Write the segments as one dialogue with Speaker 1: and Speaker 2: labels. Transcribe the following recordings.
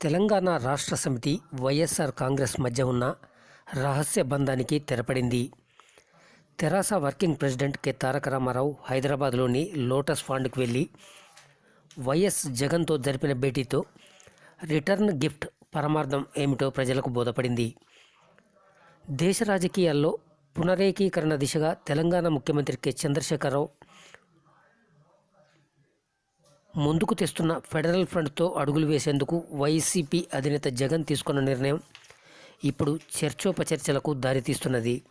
Speaker 1: తెలంగాణ రాష్ట్ర సమితి వైఎస్ఆర్ కాంగ్రెస్ మధ్య ఉన్న రహస్య బంధానికి తెరపడింది. తెరాస working president K. Taraka Rama Rao హైదరాబాద్లోని లోటస్ ఫాండ్కు వెళ్ళి వైఎస్ జగన్తో జరిపిన భేటీతో రిటర్న్ గిఫ్ట్ పరమార్థం ఏమిటో ప్రజలకు బోధపడింది. దేశ రాజకీయాల్లో పునరేకీకరణ దిశగా తెలంగాణ ముఖ్యమంత్రి కె. చంద్రశేఖరరావు ముందుకు తెస్తున్న ఫెడరల్ ఫ్రంట్తో అడుగులు వేసేందుకు వైసీపీ అధినేత జగన్ తీసుకున్న నిర్ణయం ఇప్పుడు చర్చోపచర్చలకు దారితీస్తున్నది.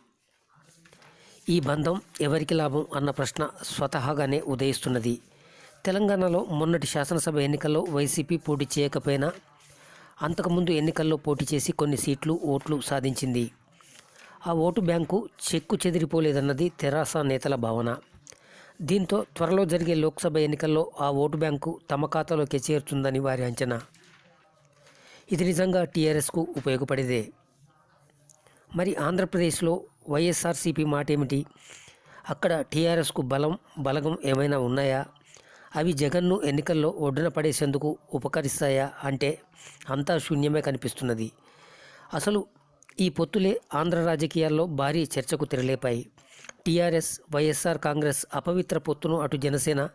Speaker 1: ఈ బంధం ఎవరికి లాభం అన్న ప్రశ్న స్వతహాగానే ఉదయిస్తున్నది. తెలంగాణలో మొన్నటి శాసనసభ ఎన్నికల్లో వైసీపీ పోటీ చేయకపోయినా అంతకుముందు ఎన్నికల్లో పోటీ చేసి కొన్ని సీట్లు ఓట్లు సాధించింది. ఆ ఓటు బ్యాంకు చెక్కు చెదిరిపోలేదన్నది తెరాస నేతల భావన. దీంతో త్వరలో జరిగే లోక్సభ ఎన్నికల్లో ఆ ఓటు బ్యాంకు తమ ఖాతాలోకి చేరుతుందని వారి అంచనా. ఇది నిజంగా టీఆర్ఎస్కు ఉపయోగపడేదే. మరి ఆంధ్రప్రదేశ్లో వైఎస్ఆర్సీపీ మాట ఏమిటి అక్కడ టీఆర్ఎస్కు బలం బలగం ఏమైనా ఉన్నాయా? అవి జగన్ను ఎన్నికల్లో ఒడ్డున పడేసేందుకు ఉపకరిస్తాయా అంటే అంతా శూన్యమే కనిపిస్తున్నది. అసలు ఈ పొత్తులే ఆంధ్ర రాజకీయాల్లో భారీ చర్చకు తెరలేపాయి. టీఆర్ఎస్ వైఎస్ఆర్ కాంగ్రెస్ అపవిత్ర పొత్తును అటు జనసేన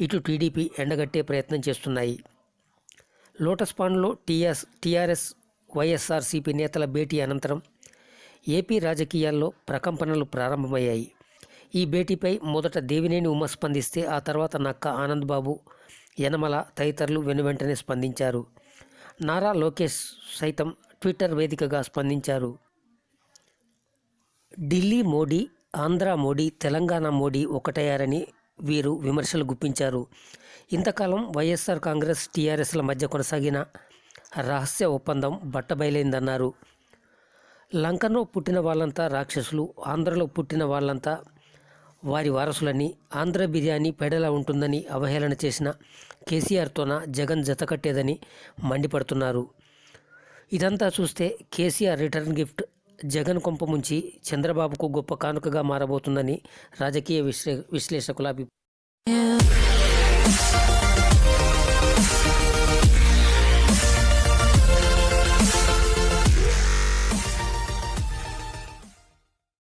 Speaker 1: ఇటు టీడీపీ ఎండగట్టే ప్రయత్నం చేస్తున్నాయి. లోటస్ పాండ్లో టీఆర్ టీఆర్ఎస్ వైఎస్ఆర్సీపీ నేతల భేటీ అనంతరం ఏపీ రాజకీయాల్లో ప్రకంపనలు ప్రారంభమయ్యాయి. ఈ భేటీపై మొదట దేవినేని ఉమ స్పందిస్తే ఆ తర్వాత నక్క ఆనందబాబు యనమల తదితరులు వెనువెంటనే స్పందించారు. నారా లోకేష్ సైతం ట్విట్టర్ వేదికగా స్పందించారు. ఢిల్లీ మోడీ ఆంధ్ర మోడీ తెలంగాణ మోడీ ఒకటయ్యారని వీరు విమర్శలు గుప్పించారు. ఇంతకాలం వైఎస్ఆర్ కాంగ్రెస్ టీఆర్ఎస్ల మధ్య కొనసాగిన రహస్య ఒప్పందం బట్టబయలైందన్నారు. లంకలో పుట్టిన వాళ్ళంతా రాక్షసులు ఆంధ్రలో పుట్టిన వాళ్ళంతా వారి వారసులని ఆంధ్ర బిర్యానీ పెడలా ఉంటుందని అవహేళన చేసిన కేసీఆర్తోన జగన్ జతకట్టేదని మండిపడుతున్నారు. ఇదంతా చూస్తే కేసీఆర్ రిటర్న్ గిఫ్ట్ జగన్ కొంప ముంచి చంద్రబాబుకు గొప్ప కానుకగా మారబోతుందని రాజకీయ విశ్లే విశ్లేషకుల అభిప్రాయం.